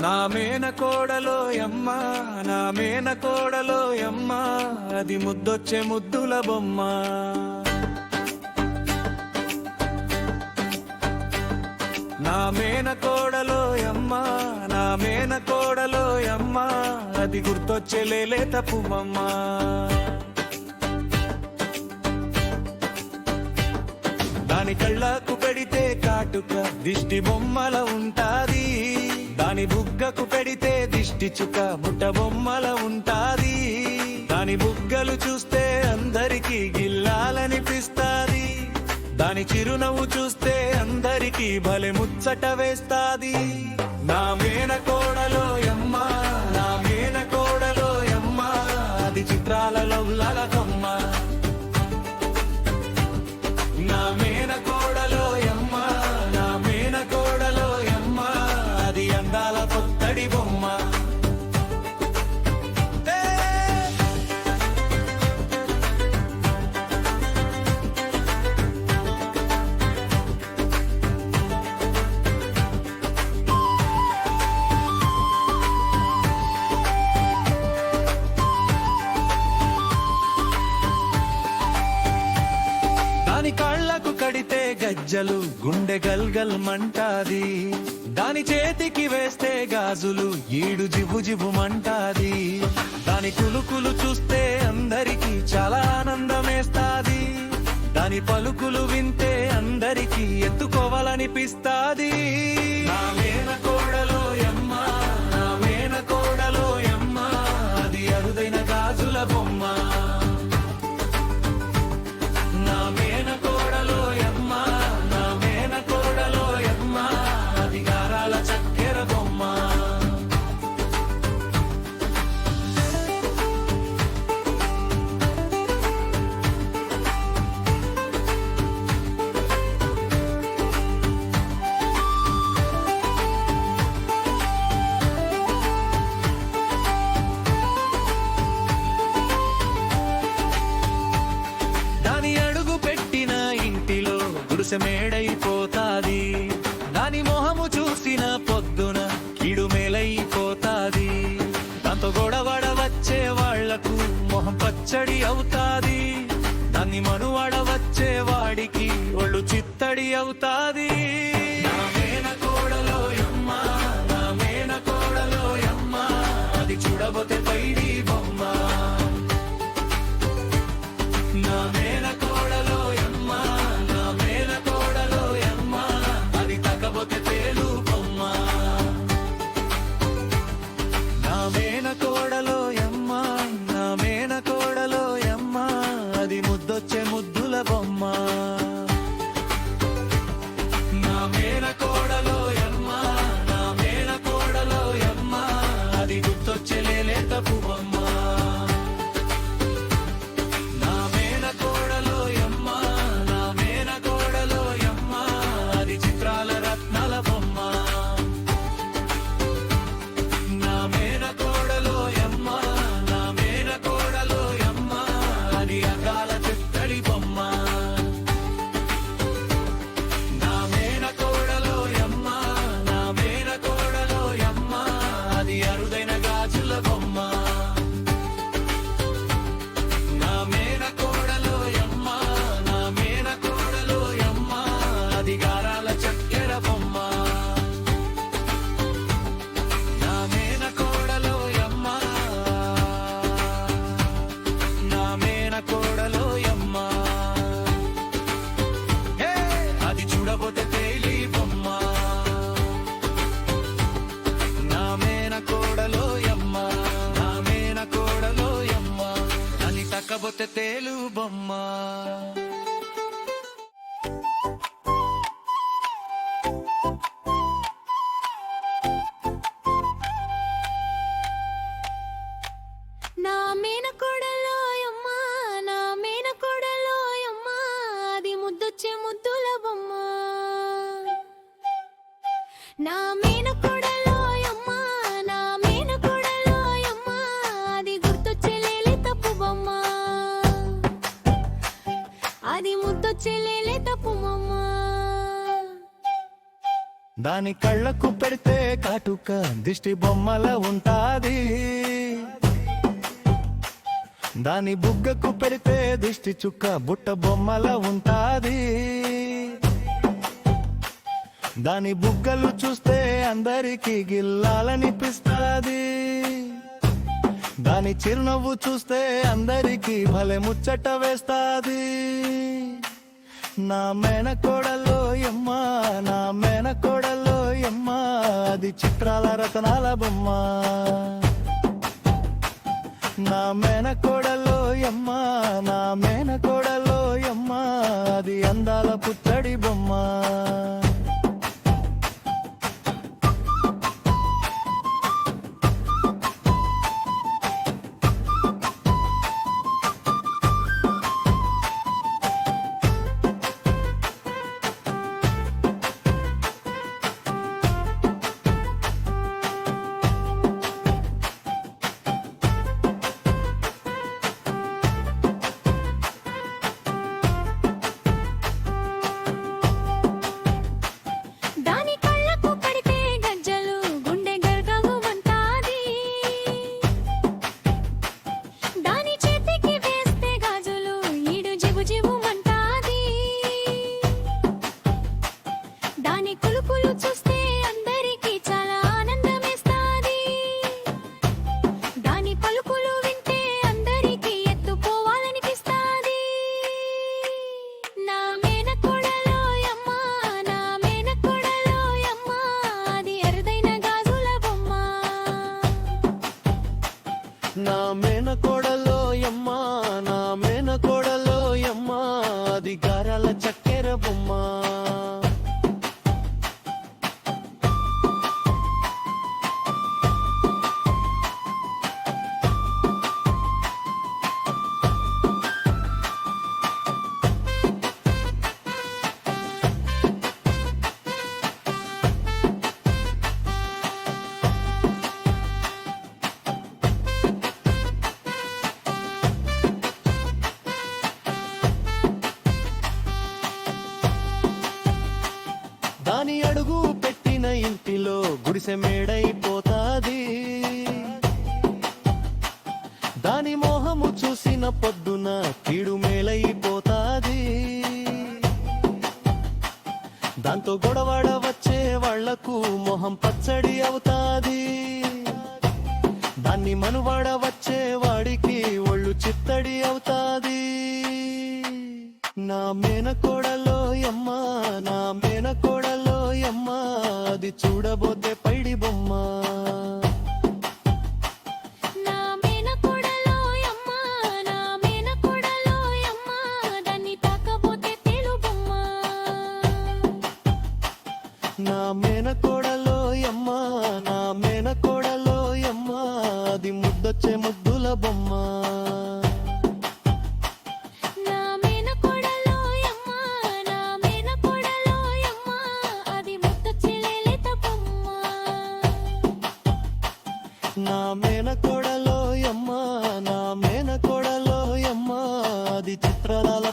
నా మేనకోడలోయమ్మ నా మేనకోడలోయమ్మ అది ముద్దొచ్చే ముద్దుల బొమ్మ. నా మేనకోడలోయమ్మ నా మేనకోడలోయమ్మ అది గుర్తొచ్చే లేలే తప్పుమమ్మ దాని కళ్ళకు పెడితే కాటుక దిష్టి బొమ్మల ఉంటారు దాని బుగ్గకు పెడితే దిష్టి చుక్క ముట్ట బొమ్మల ఉంటాది. దాని బుగ్గలు చూస్తే అందరికీ గిల్లాలనిపిస్తాది. దాని చిరునవ్వు చూస్తే అందరికీ భలే ముచ్చట వేస్తాది. నా మేన కోడలో ఎమ్మా నా మేన కోడలో ఎమ్మా అది చిత్రాలలో లలకమ్మ గజ్జలు గుండె గల్గల్ మంటాది. దాని చేతికి వేస్తే గాజులు ఈడు జిబు జిబు మంటాది. దాని కులుకులు చూస్తే అందరికీ చాలా ఆనందమేస్తాది. దాని పలుకులు వింటే అందరికీ ఎత్తుకోవాలనిపిస్తాది. మేడైపోతాది దాని మొహము చూసిన పొద్దున కిడు మేలైపోతాది. దాంతో గొడవడ వచ్చే వాళ్ళకు మొహం పచ్చడి అవుతుంది. My. My. దాని కళ్ళకు పెడితే కాటుక దిష్టి బొమ్మల ఉంటాది. దాని బుగ్గకు పెడితే దిష్టి చుక్క బుట్ట బొమ్మల ఉంటాది. దాని బుగ్గలు చూస్తే అందరికీ గిల్లాలనిపిస్తాది. దాని చిరునవ్వు చూస్తే అందరికీ భలే ముచ్చట వేస్తాది. నా మేనకోడలో ఎమ్మ నా మేనకోడ అమ్మ అది చిత్రాల రతనాల బొమ్మ. నా మేనకోడలో అమ్మ నా మేనకోడలో అమ్మ అది అందాల పుత్తడి బొమ్మ. మేనకోడలో అధికారాల చక్కెర బొమ్మ. అడుగు పెట్టిన ఇంటిలో గుడిసె మేడైపోతాది. దాని మోహము చూసిన పొద్దున కీడు మేలైపోతాది. దాంతో గొడవడ వచ్చే వాళ్ళకు మొహం పచ్చడి అవుతాది. దాన్ని మనువాడ వచ్చే వాడికి ఒళ్ళు చిత్తడి అవుతాది. నా మేనకోడలో యమ్మ నా మే చూడబో చిత్రాల